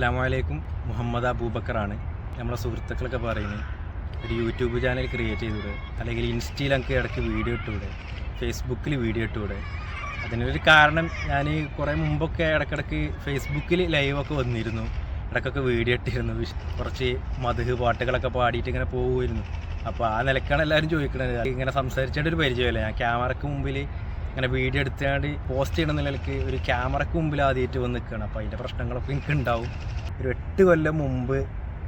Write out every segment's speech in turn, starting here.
അസ്സാം വലൈക്കും മുഹമ്മദ് അബൂബക്കറാണ്. നമ്മളെ സുഹൃത്തുക്കളൊക്കെ പറയുന്നത് ഒരു യൂട്യൂബ് ചാനൽ ക്രിയേറ്റ് ചെയ്തൂടെ? അല്ലെങ്കിൽ ഇൻസ്റ്റയിൽ എനിക്ക് ഇടയ്ക്ക് വീഡിയോ ഇട്ടൂടെ? ഫേസ്ബുക്കിൽ വീഡിയോ ഇട്ടൂടെ? അതിനൊരു കാരണം ഞാൻ കുറേ മുമ്പൊക്കെ ഇടയ്ക്കിടയ്ക്ക് ഫേസ്ബുക്കിൽ ലൈവൊക്കെ വന്നിരുന്നു. ഇടയ്ക്കൊക്കെ വീഡിയോ ഇട്ടിരുന്നു. കുറച്ച് മധു പാട്ടുകളൊക്കെ പാടിയിട്ട് ഇങ്ങനെ പോകുമായിരുന്നു അപ്പോൾ ആ നിലക്കാണ് എല്ലാവരും ചോദിക്കുന്നത് ഇങ്ങനെ സംസാരിച്ചിട്ട് ഒരു പരിചയമല്ല. ഞാൻ ക്യാമറയ്ക്ക് മുമ്പിൽ ഇങ്ങനെ വീഡിയോ എടുത്താണ്ട് പോസ്റ്റ് ചെയ്യണ നിലയ്ക്ക് ഒരു ക്യാമറയ്ക്ക് മുമ്പിൽ ആദ്യമായിട്ട് വന്ന് നിൽക്കുകയാണ് അപ്പോൾ അതിന്റെ പ്രശ്നങ്ങളൊക്കെ എനിക്ക് ഉണ്ടാവും. ഒരു എട്ട് കൊല്ലം മുമ്പ്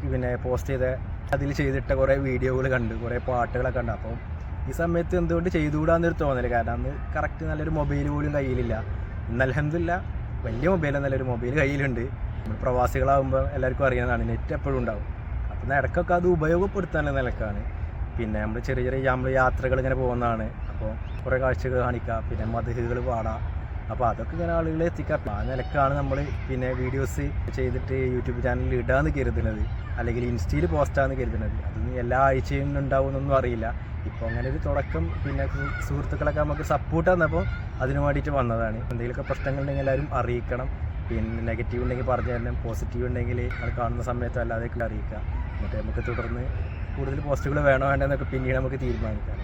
പിന്നെ പോസ്റ്റ് ചെയ്ത അതിൽ ചെയ്തിട്ട കുറേ വീഡിയോകൾ കണ്ട് കുറേ പാട്ടുകളൊക്കെ ഉണ്ട് അപ്പോൾ ഈ സമയത്ത് എന്തുകൊണ്ട് ചെയ്തുകൂടാന്നൊരു തോന്നൽ. കാരണം അന്ന് കറക്റ്റ് നല്ലൊരു മൊബൈൽ പോലും കയ്യിലില്ല. ഇന്ന് അലഹമില്ല വലിയ മൊബൈൽ നല്ലൊരു മൊബൈൽ കയ്യിലുണ്ട്. നമ്മൾ പ്രവാസികളാകുമ്പോൾ എല്ലാവർക്കും അറിയാവുന്നതാണ് നെറ്റ് എപ്പോഴും ഉണ്ടാവും. അപ്പം ഇടയ്ക്കൊക്കെ അത് ഉപയോഗപ്പെടുത്താനുള്ള നിലക്കാണ്. പിന്നെ നമ്മൾ ചെറിയ ചെറിയ നമ്മൾ യാത്രകൾ ഇങ്ങനെ പോകുന്നതാണ്. അപ്പോൾ കുറേ കാഴ്ചകൾ കാണിക്കുക പിന്നെ മതിലുകൾ പാടാം. അപ്പോൾ അതൊക്കെ ഇങ്ങനെ ആളുകളെ എത്തിക്കാം ആ നിലക്കാണ് നമ്മൾ പിന്നെ വീഡിയോസ് ചെയ്തിട്ട് യൂട്യൂബ് ചാനലിൽ ഇടാന്ന് കരുതുന്നത്. അല്ലെങ്കിൽ ഇൻസ്റ്റയിൽ പോസ്റ്റാന്ന് കരുതുന്നത്. അതൊന്നും എല്ലാ ആഴ്ചയും ഉണ്ടാവുമെന്നൊന്നും അറിയില്ല. ഇപ്പോൾ അങ്ങനെ ഒരു തുടക്കം പിന്നെ സുഹൃത്തുക്കളൊക്കെ നമുക്ക് സപ്പോർട്ട് തന്നപ്പോൾ അതിന് വേണ്ടിയിട്ട് വന്നതാണ്. എന്തെങ്കിലുമൊക്കെ പ്രശ്നങ്ങളുണ്ടെങ്കിൽ എല്ലാവരും അറിയിക്കണം. പിന്നെ നെഗറ്റീവ് ഉണ്ടെങ്കിൽ പറഞ്ഞു തരണം. പോസിറ്റീവ് ഉണ്ടെങ്കിൽ അത് കാണുന്ന സമയത്ത് അല്ലാതെ അറിയിക്കുക. എന്നിട്ട് നമുക്ക് തുടർന്ന് കൂടുതൽ പോസ്റ്റുകൾ വേണോ വേണ്ടെന്നൊക്കെ പിന്നീട് നമുക്ക് തീരുമാനിക്കാം.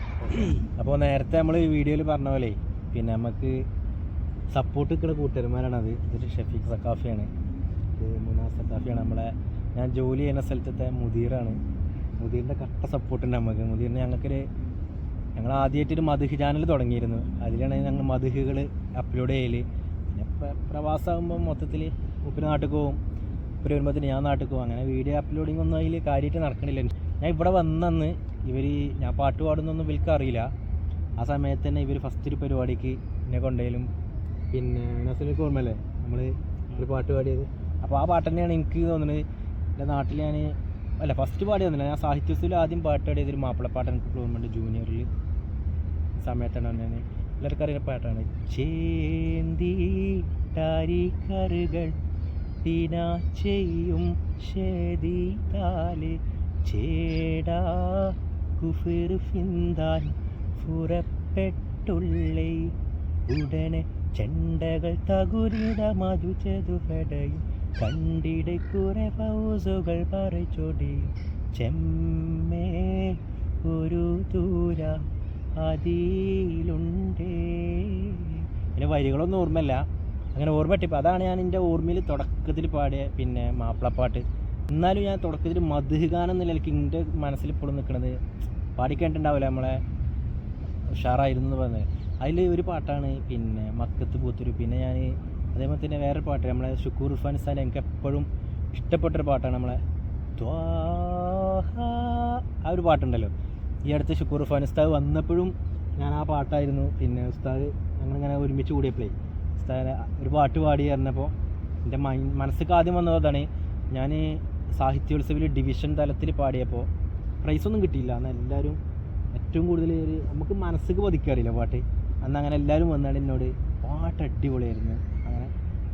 അപ്പോൾ നേരത്തെ നമ്മൾ ഈ വീഡിയോയിൽ പറഞ്ഞ പോലെ പിന്നെ നമുക്ക് സപ്പോർട്ട് നിൽക്കുന്ന കൂട്ടുകാരന്മാരാണ് അത് ഇതൊരു ഷഫീഖ് സക്കാഫിയാണ് ഇത് മുനാസ് സക്കാഫിയാണ് നമ്മളെ ഞാൻ ജോലി ചെയ്യുന്ന സ്ഥലത്തെ മുദീറാണ്. മുദീറിന്റെ കട്ട സപ്പോർട്ടുണ്ട് നമുക്ക്. മുദീറിന് ഞങ്ങൾക്കൊരു ഞങ്ങൾ ആദ്യമായിട്ടൊരു മധുഹ് ചാനൽ തുടങ്ങിയിരുന്നു. അതിലാണ് ഞങ്ങൾ മധുഹുകൾ അപ്ലോഡ് ചെയ്യൽ പിന്നെ പ്ര- പ്രവാസമാകുമ്പോൾ മൊത്തത്തിൽ ഉപ്പിന് നാട്ടിൽ പോകും ഉപ്പിന് വരുമ്പോഴത്തേന് ഞാൻ നാട്ടിൽ പോകും അങ്ങനെ വീഡിയോ അപ്ലോഡിംഗ് ഒന്നും അതിൽ കാര്യമായിട്ട് നടക്കണില്ല. ഞാൻ ഇവിടെ വന്നന്ന് ഇവർ ഞാൻ പാട്ട് പാടുന്നൊന്നും ഇവർക്ക് അറിയില്ല. ആ സമയത്ത് തന്നെ ഇവർ ഫസ്റ്റ് ഒരു പരിപാടിക്ക് എന്നെ കൊണ്ടേലും പിന്നെ നസലിക്ക് ഓർമ്മല്ലേ നമ്മൾ ഒരു പാട്ട് പാടിയത്. അപ്പോൾ ആ പാട്ട് തന്നെയാണ് എനിക്ക് തോന്നുന്നത് എന്റെ നാട്ടിൽ ഞാൻ അല്ല ഫസ്റ്റ് പാടി തന്നില്ല ഞാൻ സാഹിത്യത്തിൽ ആദ്യം പാട്ട് പാടിയത് ഒരു മാപ്പിളപ്പാട്ട് എനിക്ക് ഓർമ്മയുണ്ട് ജൂനിയറിൽ സമയത്താണ് ഞാൻ എല്ലാവർക്കും അറിയുന്ന പാട്ടാണ്. ചേന്തി ചെയ്യും ഷെതിതാൽ ചേടാ കുഫിർ ഫിന്താൻ പുറപ്പെട്ടുള്ളേ. ഉടനെ ചെണ്ടകൾ തകുരിട മധു ചെതുപടയും കണ്ടിടെ കുറെ പൗസുകൾ പറിച്ചൊടിയും ചെമ്മേ ഒരു ദൂര അതിലുണ്ടേ. പിന്നെ വരികളൊന്നും ഓർമ്മയില്ല. അങ്ങനെ ഓർമ്മ കിട്ടിയപ്പോൾ അതാണ് ഞാൻ എന്റെ ഓർമ്മയിൽ തുടക്കത്തിൽ പാടിയ പിന്നെ മാപ്പിളപ്പാട്ട്. എന്നാലും ഞാൻ തുടക്കത്തിൽ മധുഹ് എന്ന നിലയ്ക്ക് എന്റെ മനസ്സിൽ ഇപ്പോഴും നിൽക്കുന്നത് പാടിക്കേണ്ടിണ്ടാവില്ല നമ്മളെ ഉഷാറായിരുന്നു എന്ന് പറഞ്ഞത്. അതിൽ ഒരു പാട്ടാണ് പിന്നെ മക്കത്ത് പൂത്തൊരു പിന്നെ ഞാൻ അതേപോലെ തന്നെ വേറൊരു പാട്ട് നമ്മളെ ഷുക്കൂർ ഉർഫാൻ സ്ഥാൻ എനിക്ക് എപ്പോഴും ഇഷ്ടപ്പെട്ടൊരു പാട്ടാണ് നമ്മളെ ആ ഒരു പാട്ടുണ്ടല്ലോ. ഈ അടുത്ത് ഷുക്കൂർ ഉർഫാൻ ഉസ്താദ് വന്നപ്പോഴും ഞാൻ ആ പാട്ടായിരുന്നു. പിന്നെ ഉസ്താദ് ഞങ്ങളിങ്ങനെ ഒരുമിച്ച് കൂടിയപ്പോഴേ ഉസ്താദ് ഒരു പാട്ട് പാടി പറഞ്ഞപ്പോൾ എന്റെ മൈ മനസ്സിക്ക് ആദ്യം വന്നതാണ് ഞാൻ സാഹിത്യോത്സവിൽ ഡിവിഷൻ തലത്തിൽ പാടിയപ്പോൾ പ്രൈസൊന്നും കിട്ടിയില്ല. അന്ന് എല്ലാവരും ഏറ്റവും കൂടുതൽ നമുക്ക് മനസ്സിക്ക് പതിക്കാറില്ല പാട്ട്. അന്ന് അങ്ങനെ എല്ലാവരും വന്നാണ് എന്നോട് പാട്ട് അടിപൊളിയായിരുന്നു. അങ്ങനെ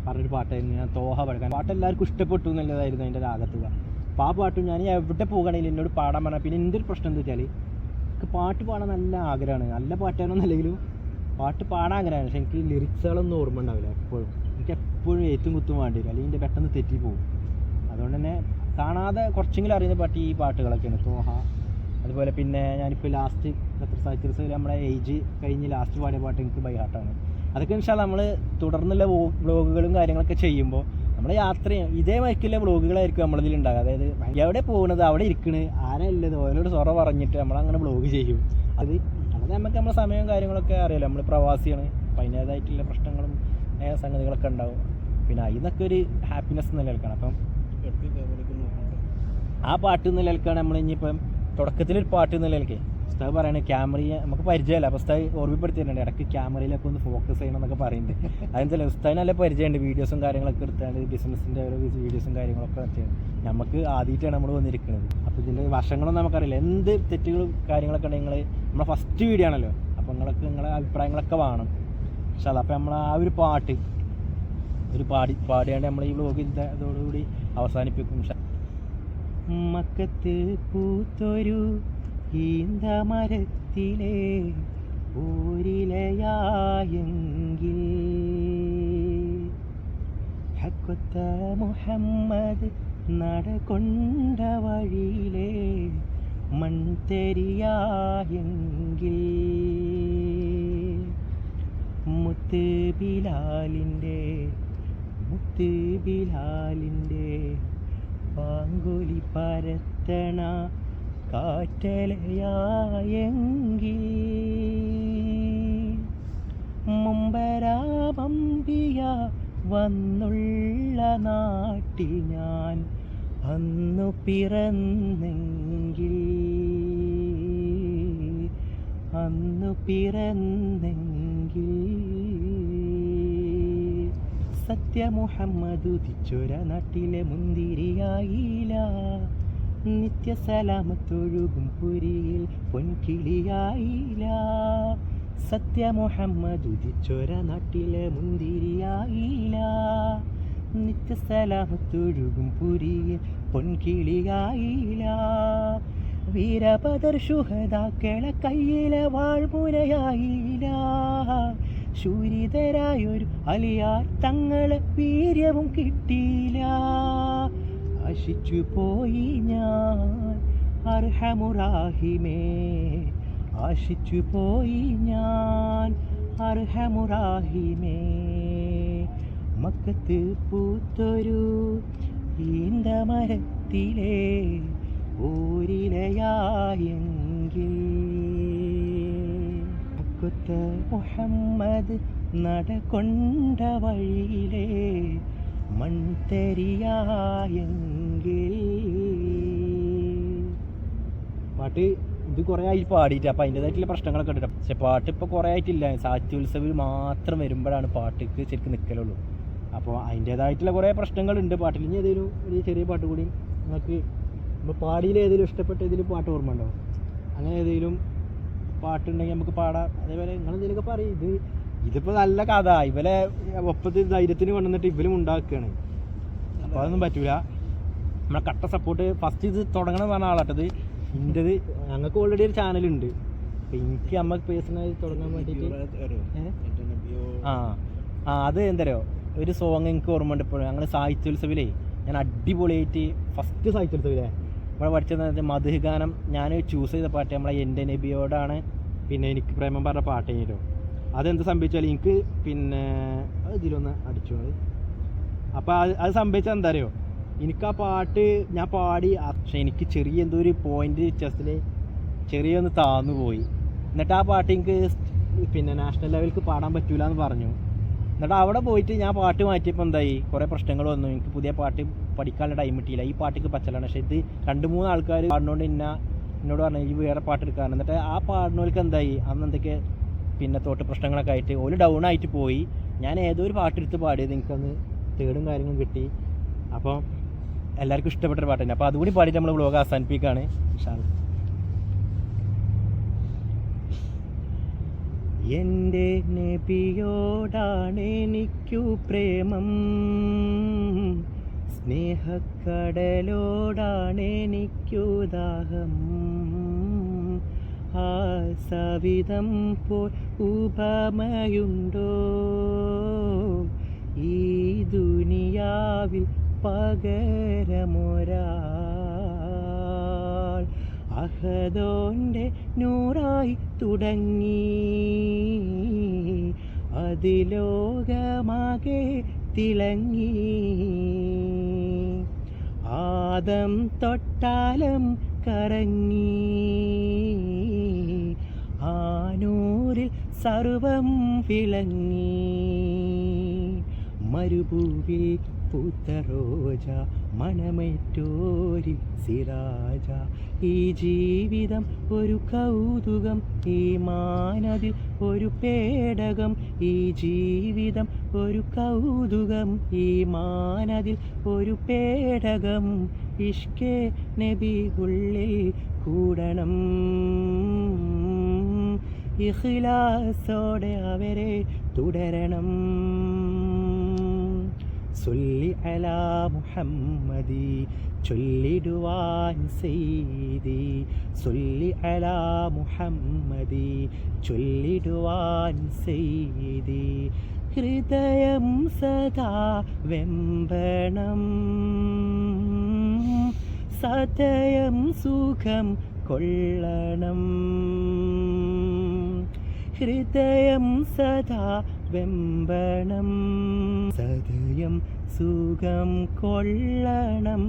പറഞ്ഞൊരു പാട്ടായിരുന്നു ഞാൻ തോഹ പഠിക്കാൻ പാട്ട് എല്ലാവർക്കും ഇഷ്ടപ്പെട്ടു എന്നുള്ളതായിരുന്നു അതിന്റെ രാഗത്തുക അപ്പോൾ ആ പാട്ടും ഞാൻ എവിടെ പോകുകയാണെങ്കിലും എന്നോട് പാടാൻ പറഞ്ഞാൽ പിന്നെ ഒരു പ്രശ്നം എന്താ വെച്ചാൽ എനിക്ക് പാട്ട് പാടാൻ നല്ല ആഗ്രഹമാണ്. നല്ല പാട്ടാണോ എന്നല്ലെങ്കിലും പാട്ട് പാടാൻ ആഗ്രഹമാണ്. പക്ഷെ എനിക്ക് ലിറിക്സുകളൊന്നും ഓർമ്മ ഉണ്ടാവില്ല എപ്പോഴും. എനിക്ക് എപ്പോഴും ഏറ്റും കുത്തും വേണ്ടി വരും. അല്ലെങ്കിൽ പെട്ടെന്ന് തെറ്റി പോകും. അതുകൊണ്ട് തന്നെ കാണാതെ കുറച്ചെങ്കിലും അറിയുന്ന പാട്ട് ഈ പാട്ടുകളൊക്കെയാണ്. തോഹ അതുപോലെ പിന്നെ ഞാനിപ്പോൾ ലാസ്റ്റ് ഖത്തർ സാഹിത്യസ് നമ്മുടെ ഏജ് കഴിഞ്ഞ് ലാസ്റ്റ് പാടിയ പാട്ട് എനിക്ക് ബൈ ഹാർട്ടാണ് അതൊക്കെ വെച്ചാൽ നമ്മൾ തുടർന്നുള്ള വ്ളോഗുകളും കാര്യങ്ങളൊക്കെ ചെയ്യുമ്പോൾ നമ്മൾ യാത്ര ഇതേ മയക്കിലെ വ്ളോഗുകളായിരിക്കും നമ്മളിതിൽ ഉണ്ടാകുക അതായത് എവിടെ പോകുന്നത് അവിടെ ഇരിക്കണ് ആരല്ലത് ഓരോട് സൊറ പറഞ്ഞിട്ട് നമ്മളങ്ങനെ വ്ളോഗ് ചെയ്യും. അത് അത് നമുക്ക് നമ്മുടെ സമയവും കാര്യങ്ങളൊക്കെ അറിയാലോ. നമ്മൾ പ്രവാസിയാണ് അപ്പം അതിന്റേതായിട്ടുള്ള പ്രശ്നങ്ങളും സംഗതികളൊക്കെ ഉണ്ടാവും പിന്നെ അതിൽ നിന്നൊക്കെ ഒരു ഹാപ്പിനെസ് നിലനിൽക്കണം. അപ്പം ആ പാട്ട് നിലനിൽക്കുകയാണ്. നമ്മൾ ഇനിയിപ്പം തുടക്കത്തിൽ ഒരു പാട്ട് നിലനിൽക്കേ. പുസ്തകം പറയുന്നത് ക്യാമറയെ നമുക്ക് പരിചയമല്ല. ഉസ്താദ് ഓർമ്മപ്പെടുത്തിയിട്ടുണ്ട്. ഇടയ്ക്ക് ക്യാമറയിലൊക്കെ ഒന്ന് ഫോക്കസ് ചെയ്യണം എന്നൊക്കെ പറയുന്നുണ്ട്. അതെന്തല്ല പുസ്തകം നല്ല പരിചയമുണ്ട്. വീഡിയോസും കാര്യങ്ങളൊക്കെ എടുത്താണ്ട് ബിസിനസ്സിന്റെ ഓരോ വീഡിയോസും കാര്യങ്ങളൊക്കെ ചെയ്യുന്നത് നമുക്ക് ആദ്യമായിട്ടാണ് നമ്മൾ വന്നിരിക്കുന്നത്. അപ്പോൾ ഇതിന്റെ വർഷങ്ങളൊന്നും നമുക്കറിയില്ല. എന്ത് തെറ്റുകളും കാര്യങ്ങളൊക്കെ ഉണ്ടെങ്കിൽ നമ്മളെ ഫസ്റ്റ് വീഡിയോ ആണല്ലോ. അപ്പോൾ നിങ്ങൾക്ക് നിങ്ങളുടെ അഭിപ്രായങ്ങളൊക്കെ വേണം. പക്ഷെ അതപ്പോൾ നമ്മൾ ആ ഒരു പാട്ട് ഒരു പാടി പാടിയാണ്ട് നമ്മൾ ഈ വ്ലോഗ് ഇതോടുകൂടി അവസാനിപ്പിക്കും. മക്കത്ത് പൂത്തൊരു ഈന്തമരത്തിലെ മരത്തിലെ ഊരിലയായെങ്കിൽ. ഹക്കൊത്ത മുഹമ്മദ് നടകൊണ്ട വഴിയിലെ മൺതെരിയായെങ്കിൽ. മുത്ത് ബിലാലിന്റെ മുത്ത് ബിലാലിന്റെ പാങ്കുലി പരത്തണ കാറ്റലയായെങ്കിൽ മുമ്പരാമ്പിയ വന്നുള്ള നാട്ടിൽ ഞാൻ അന്നു പിറന്നെങ്കിൽ അന്നു പിറന്നെങ്കിൽ സത്യമുഹമ്മദ് ഉദിച്ചൊര നാട്ടിലെ മുന്തിരിയായില്ല നിത്യ സലാമത്തൊഴുകും പുരിയിൽ പൊൻകിളിയായില്ല സത്യ മുഹമ്മദു ഉദിച്ചൊര നാട്ടിലെ മുന്തിരിയായില്ല നിത്യ സലാമത്തൊഴുകും പുരിയിൽ പൊൻകിളിയായില്ല വീരപദർ ശുഹദാക്കളെ കയ്യിലെ വാൾമുനയായില്ല ശൂരിതരായൊരു അലിയാർ തങ്ങളെ വീര്യവും കിട്ടിയില്ല. ആശിച്ചു പോയി ഞാൻ അർഹമുറാഹിമേ. ആശിച്ചു പോയി ഞാൻ അർഹമുറാഹിമേ. മക്കത്ത് പൂത്തൊരു ഈന്തമരത്തിലെ ഊരിലയായെങ്കിൽ മക്കത്ത മുഹമ്മദ് നടകൊണ്ട വഴിയിലെ മൺതരിയായെങ്കിൽ. പാട്ട് ഇത് കുറേ ആയി പാടിയിട്ട് അപ്പോൾ അതിന്റെതായിട്ടുള്ള പ്രശ്നങ്ങളൊക്കെ ഉണ്ട് പക്ഷെ പാട്ട് ഇപ്പോൾ കുറേ ആയിട്ടില്ല. സാഹിത്യോത്സവിൽ മാത്രം വരുമ്പോഴാണ് പാട്ടിക്ക് ശരിക്കും നിൽക്കലുള്ളൂ അപ്പോൾ അതിന്റേതായിട്ടുള്ള കുറേ പ്രശ്നങ്ങളുണ്ട്. പാട്ടിൽ ഇനി ഏതെങ്കിലും ഒരു ചെറിയ പാട്ട് കൂടി നിങ്ങൾക്ക് ഇപ്പോൾ പാടിയിൽ ഏതെങ്കിലും ഇഷ്ടപ്പെട്ട ഏതെങ്കിലും പാട്ട് ഓർമ്മ ഉണ്ടോ അങ്ങനെ ഏതെങ്കിലും പാട്ടുണ്ടെങ്കിൽ നമുക്ക് പാടാം. അതേപോലെ നിങ്ങൾ എന്തെങ്കിലുമൊക്കെ പറയും ഇത് ഇതിപ്പോൾ നല്ല കഥ. ഇവലെ ഒപ്പത്തിൽ ധൈര്യത്തിന് കൊണ്ടുവന്നിട്ട് ഇവരും ഉണ്ടാക്കുകയാണ്. അപ്പോൾ അതൊന്നും പറ്റൂല. നമ്മളെ കട്ട സപ്പോർട്ട് ഫസ്റ്റ് ഇത് തുടങ്ങണം പറഞ്ഞ ആളാട്ടത് ഇന്റെത് ഞങ്ങൾക്ക് ഓൾറെഡി ഒരു ചാനലുണ്ട് അപ്പോൾ എനിക്ക് അമ്മ പേഴ്സണലായി തുടങ്ങാൻ വേണ്ടിയിട്ട്? ആ. ആ അത് എന്തരോ ഒരു സോങ് എനിക്ക് ഓർമ്മ ഉണ്ട് ഇപ്പോൾ ഞങ്ങൾ സാഹിത്യോത്സവിലേ ഞാൻ അടിപൊളിയായിട്ട് ഫസ്റ്റ് സാഹിത്യോത്സവിലേ ഇവിടെ പഠിച്ചത് മധു ഗാനം ഞാൻ ചൂസ് ചെയ്ത പാട്ട് നമ്മളെ എന്റെ നബിയോടാണ്. പിന്നെ എനിക്ക് പ്രേമം പറഞ്ഞ പാട്ട് കഴിഞ്ഞല്ലോ അതെന്ത് സംഭവിച്ചാൽ എനിക്ക് പിന്നെ ഇതിലൊന്ന് അടിച്ചു അപ്പോൾ അത് അത് സംഭവിച്ചാൽ എന്താ അറിയോ? എനിക്ക് ആ പാട്ട് ഞാൻ പാടി പക്ഷേ എനിക്ക് ചെറിയ എന്തോ ഒരു പോയിന്റ് ചെസ്സിൽ ചെറിയൊന്ന് താന്നു പോയി. എന്നിട്ട് ആ പാട്ട് എനിക്ക് പിന്നെ നാഷണൽ ലെവലിൽ പാടാൻ പറ്റൂല എന്ന് പറഞ്ഞു. എന്നിട്ട് അവിടെ പോയിട്ട് ഞാൻ പാട്ട് മാറ്റിയപ്പോൾ എന്തായി? കുറേ പ്രശ്നങ്ങൾ വന്നു. എനിക്ക് പുതിയ പാട്ട് പഠിക്കാനുള്ള ടൈം കിട്ടിയില്ല. ഈ പാട്ടിക്ക് പച്ചലാണ്. പക്ഷേ ഇത് രണ്ട് മൂന്ന് ആൾക്കാർ പാടുന്നതുകൊണ്ട് ഇന്ന എന്നോട് പറഞ്ഞു ഈ വേറെ പാട്ട് എടുക്കാൻ എന്നിട്ട് ആ പാടുന്നവർക്ക് എന്തായി? അന്ന് എന്തൊക്കെ പിന്നെ തോട്ട് പ്രശ്നങ്ങളൊക്കെ ആയിട്ട് ഒരു ഡൗൺ ആയിട്ട് പോയി. ഞാൻ ഏതോ ഒരു പാട്ടെടുത്ത് പാടിയത് എനിക്കന്ന് തേടും കാര്യങ്ങളും കിട്ടി. അപ്പോൾ എല്ലാവർക്കും ഇഷ്ടപ്പെട്ടൊരു പാട്ടാണ് അപ്പോൾ അതുകൂടി പാടിയിട്ട് നമ്മൾ വ്ലോഗ് അവസാനിപ്പിക്കുകയാണ് ഇൻഷാല്ലാ. എന്റെ നബിയോടാണ് എനിക്കു പ്രേമം. സ്നേഹക്കടലോടാണ് എനിക്കു ദാഹം ആ സവിധം പോ ഉപമയുണ്ടോ? ഈ ദുനിയാവിൽ പകരമൊരാൾ അഹദോന്റെ നൂറായി തുടങ്ങി. അതിലോകമാകെ തിളങ്ങി. ആദം തൊട്ടാലം കറങ്ങി. ആനൂരിൽ സർവം വിളങ്ങി. മരുഭൂവിൽ പൂത്ത റോജ മണമേറ്റോരി സിരാജ. ഈ ജീവിതം ഒരു കൗതുകം ഈ മാനതിൽ ഒരു പേടകം. ഈ ജീവിതം ഒരു കൗതുകം ഈ മാനതിൽ ഒരു പേടകം. ഇഷ്കെ നബി ഉള്ളിൽ കൂടണം. ഇഖ്ലാസോടെ അവരെ തുടരണം. സൊല്ലി അലാ മുഹമ്മദി ചൊല്ലിടുവാൻ സെയ്തി സൊല്ലി അലാ മുഹമ്മദി ചൊല്ലിടുവാൻ സെയ്തി ഹൃദയം സദാ വെമ്പണം സതയം സുഖം കൊള്ളണം. ഹൃദയം സദാ വെമ്പണം. സദയം സുഖം കൊള്ളണം.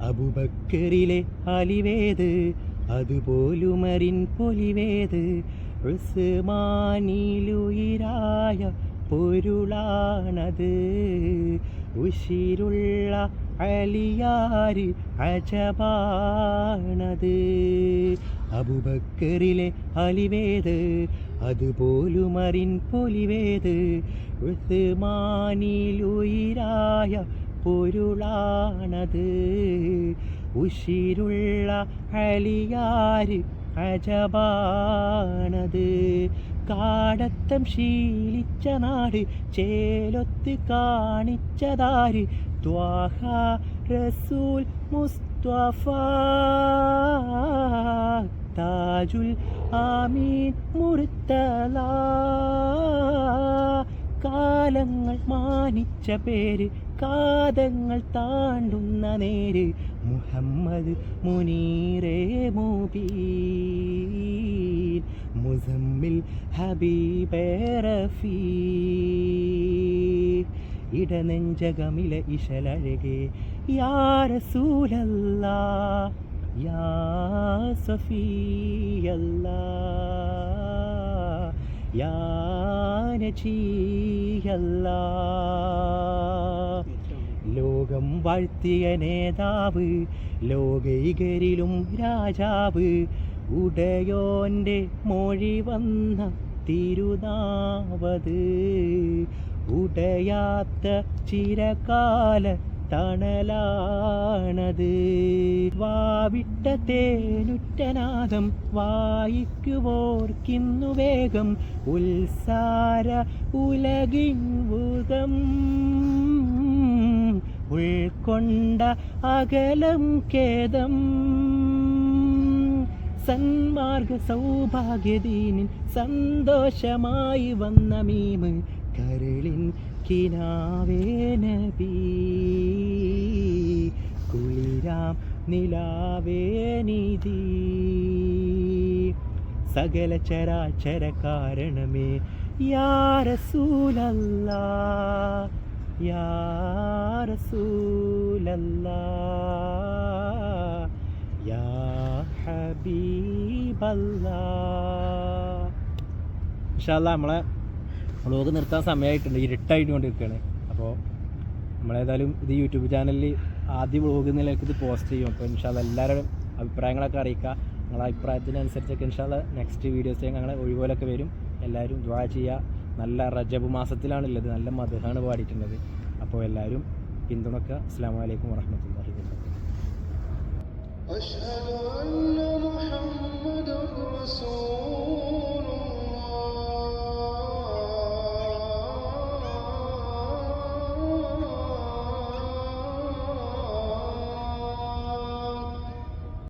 അബുബക്കറിലെ അലിവേത് അതുപോലുമരിൻ പൊലിവേത് ഉസ്മാനിലുയിരായ പൊരുളാണത്. ഉശിരുള്ള അലിയാര് അജബാണത് അബുബക്കറിലെ അലിവേത് അതുപോലുമറിൻ പൊലിവേത് ഉസ്മാനിലുയിരായ പൊരുളാണത്. ഉഷിരുള്ള അലിയാര് അജബാണത് കാടത്തം ശീലിച്ച നാട് ചേലൊത്ത് കാണിച്ചതാര് ത്വാഹ റസൂൽ മുസ്തഫ താജുൽ ആമീൻ മുർത്തല. കാലങ്ങൾ മാനിച്ച പേര് കാതങ്ങൾ താണ്ടുന്ന നേര് മുഹമ്മദ് മുനീറേ മുബീൻ മുസമ്മിൽ ഹബീബേ റഫീ. ഇടനെഞ്ചകമിലെ ഇശലഴകേ. യാ റസൂലല്ലാ യാ യാ ലോകം വാഴ്ത്തിയ നേതാവ് ലോകൈകരിലും രാജാവ് ഉടയോന്റെ മൊഴി വന്ന തിരുനാവത്. ഉടയാത്ത ചിരകാല തണലാണത്. വാവിട്ട തേനുറ്റനാദം വായിക്കുവോർക്കിന്നു വേഗം ഉത്സാര ഉലകിൻവുകം ഉൾക്കൊണ്ട അകലം ഖേദം. സന്മാർഗ സൗഭാഗ്യദീനിൻ സന്തോഷമായി വന്ന മീമ് കരളിൻ കിനാവേ നബി കുളിരാം നിലാവേ നിധി സകല ചരാചര കാരണമേ യാരസൂലല്ല യാരസൂലല്ല. യാ ഹബീബല്ലാ. ഇൻഷാല്ല നമ്മളെ ബ്ലോഗ് നിർത്താൻ സമയമായിട്ടുണ്ട് ഇരുട്ടായിട്ട് കൊണ്ടിരിക്കുകയാണ് അപ്പോൾ നമ്മളേതായാലും ഇത് യൂട്യൂബ് ചാനലിൽ ആദ്യ ബ്ലോഗ് നിലയ്ക്ക് ഇത് പോസ്റ്റ് ചെയ്യും. അപ്പോൾ ഇൻഷാല്ല എല്ലാവരും അഭിപ്രായങ്ങളൊക്കെ അറിയിക്കുക. നിങ്ങളെ അഭിപ്രായത്തിനനുസരിച്ചൊക്കെ ഇൻഷാല്ല നെക്സ്റ്റ് വീഡിയോസ് ഞങ്ങൾ ഒഴിവുപോലൊക്കെ വരും. എല്ലാവരും ദ്വാ ചെയ്യുക. നല്ല റജബ് മാസത്തിലാണുള്ളത്. നല്ല മധുഹാണ് പാടിയിട്ടുള്ളത്. അപ്പോൾ എല്ലാവരും പിന്തുണക്കുക. അസ്ലാം വലൈക്കും വറഹമത്തല്ലാഹി അഷ്ഹദു അന്ന മുഹമ്മദുർ റസൂൽ